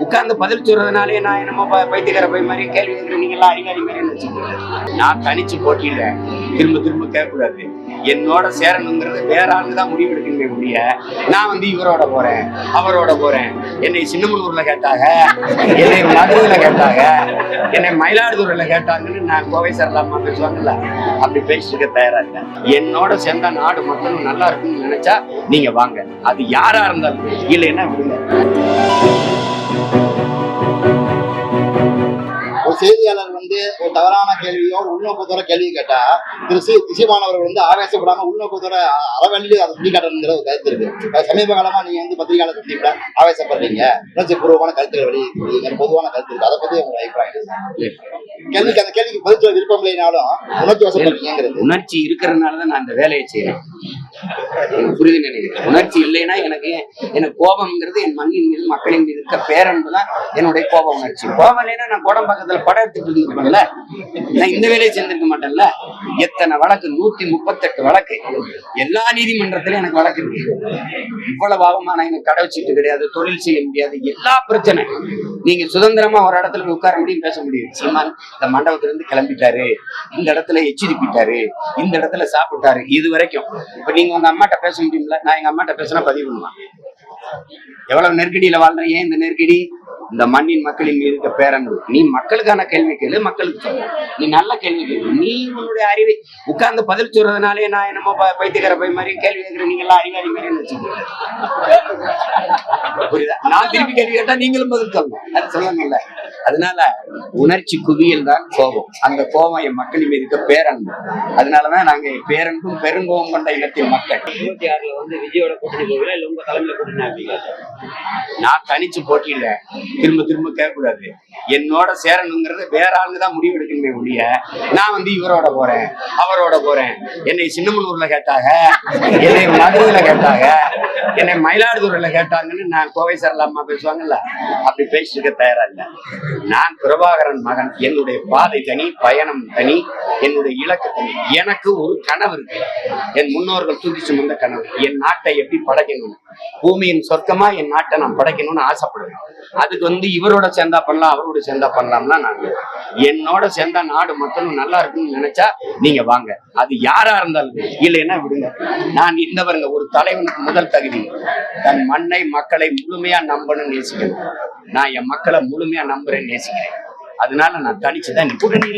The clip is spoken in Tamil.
உட்கார்ந்து பதில் சொல்றதுனாலே நான் என்னமோ ப- பைத்தியக்கார போய் மாதிரி கேள்வி நீங்களாம் அதிகாரி எல்லாம் மாதிரி வச்சுக்கோங்க. நான் தனிச்சு போட்டியில திரும்ப திரும்ப கேட்கக்கூடாது. என்னோட சேரணுங்கிறது வேற ஆளுங்க தான் முடிவு எடுக்கணுமே முடிய நான் வந்து இவரோட போறேன் அவரோட போறேன். என்னை சின்னமனூர்ல கேட்டாங்க என்னை மதுரையில கேட்டாங்க என்னை மயிலாடுதுறையில கேட்டாங்கன்னு நான் கோவை சேரலாமா பேசுவாங்கல்ல அப்படி பேசிட்டு தயாரா இருக்கேன் என்னோட சேர்ந்த நாடு மக்களும் நல்லா இருக்கும்னு நினைச்சா நீங்க வாங்க. அது யாரா இருந்தாலும் இல்லைன்னா விடுங்க. ஒரு செய்தியாளர் வந்து ஒரு தவறான கேள்வியோ உள்நோக்கத்தோட கேள்வி கேட்டா திரு சி திசைமானவர்கள் வந்து ஆவேசப்படாம உள்நோக்கத்தோட அறவழி அதை சுட்டி காட்டணுங்கிற ஒரு கருத்து இருக்கு. அது சமீப காலமா நீங்க வந்து பத்திரிகையாளர் கூட ஆவேசப்படுறீங்க. உணர்ச்சி பூர்வமான கருத்துக்கள் வெளியிட்டு பொதுவான கருத்து இருக்கு. அதை பத்தி உங்க அபிப்பிராயம் கேள்விக்கு அந்த கேள்விக்கு பதில் சொல்ல விருப்பம் இல்லைனாலும் உணர்ச்சி வசப்படுறீங்கிறது உணர்ச்சி இருக்கிறதுனால தான் நான் அந்த வேலையை செய்யறேன் புரிது புரியுது நினைக்கிறேன். உணர்ச்சி இல்லைன்னா எனக்கு எனக்கு கோபம்ங்கிறது என் மண்ணின் மீது மக்களின் மீது இருக்க பேரன்பு தான் என்னுடைய கோப உணர்ச்சி. கோபம் இல்லைன்னா நான் குடம் பக்கத்துல படம் எடுத்துட்டு இருந்திருப்பேன்ல நான் இந்த வேலையை செஞ்சிருக்க மாட்டேன்ல. எத்தனை வழக்கு? நூத்தி முப்பத்தெட்டு வழக்கு. எல்லா நீதிமன்றத்திலும் எனக்கு வழக்கு இருக்கு. இவ்வளவு அவமானம் எனக்கு கடை வச்சுட்டு கிடையாது தொழில் செய்ய முடியாது எல்லா பிரச்சனை. நீங்க சுதந்திரமா ஒரு இடத்துல போய் உட்கார முடியும் பேச முடியும். சீமான் இந்த மண்டபத்துல இருந்து கிளம்பிட்டாரு இந்த இடத்துல எச்சரிப்பிட்டாரு இந்த இடத்துல சாப்பிட்டாரு இது வரைக்கும். இப்ப நீங்க உங்க அம்மாட்ட பேச முடியும்ல? நான் எங்க அம்மாட்ட பேசினா பதிவு பண்ணுவேன் எவ்வளவு நெருக்கடியில வாழ்றேன்? ஏன் இந்த நெருக்கடி? இந்த மண்ணின் மக்களின் மீது இருக்க பேரன்பு. நீ மக்களுக்கான கேள்வி கேளு மக்களுக்கு சொல்லு. நீ நல்ல கேள்வி கேளு. நீ உன்னுடைய அறிவை உட்கார்ந்து பதில் சொல்றதுனாலே நான் என்னமோ ப- பைத்தியக்கார போய் மாதிரி கேள்வி கேட்கிறேன் நீங்க எல்லாம் அறிவாளி மாதிரி வச்சுக்கோங்க. புரியுதா? நான் திருப்பி கேள்வி கேட்டா நீங்களும் பதில் சொல்லணும் அது சொல்லணும்ல அதனால உணர்ச்சி குவியல் தான் கோபம். அந்த கோபம் என் மக்களின் மீது இருக்க பேரன்பு. அதனாலதான் நாங்க பேரன்பும் பெருங்கோபம் கொண்ட இனத்தின் மக்கள். இருபத்தி ஆறுல வந்து விஜயோட கூட்டணி போகல இல்ல உங்க தலைமையில கூட்டணி நான் தனிச்சு போட்டியில திரும்ப திரும்ப கேட்கக்கூடாது. என்னோட சேரணுங்கிறது வேற ஆளுங்க தான் முடிவு எடுக்கணுமே முடிய நான் வந்து இவரோட போறேன் அவரோட போறேன். என்னை சின்னமனூர்ல கேட்டாங்க என்னை மதுரையில கேட்டாங்க. என்னை மயிலாடுதுறையில கேட்டாங்கன்னு நான் கோவை சரலாமா பேசுவாங்கல்ல அப்படி பேசிட்டு தயாரா இல்லை. நான் பிரபாகரன் மகன் என்னுடைய பாதை தனி பயணம் தனி என்னுடைய இலக்கு தனி. எனக்கு ஒரு கனவு இருக்கு. என் முன்னோர்கள் தூக்கி சுமந்த கனவு. என் நாட்டை எப்படி படைக்கணும்னு பூமியின் சொர்க்கமா என் நாட்டை நான் படைக்கணும்னு ஆசைப்படுவேன். அதுக்கு வந்து இவரோட சேர்ந்தா பண்ணலாம் அவரோட சேர்ந்தா பண்ணலாம்னா நான் என்னோட சேர்ந்தா நாடு மக்களும் நல்லா இருக்கும்னு நினைச்சா நீங்க வாங்க. அது யாரா இருந்தாலும் இல்லைன்னா விடுங்க. நான் இந்தவருங்க ஒரு தலைவனுக்கு முதல் தகுதி. தன் மண்ணை மக்களை முழுமையா நம்பணும்னு நேசிக்கணும். நான் என் மக்களை முழுமையா நம்புறேன்னு நேசிக்கிறேன். அதனால நான் தனிச்சுதான் கூட்டணி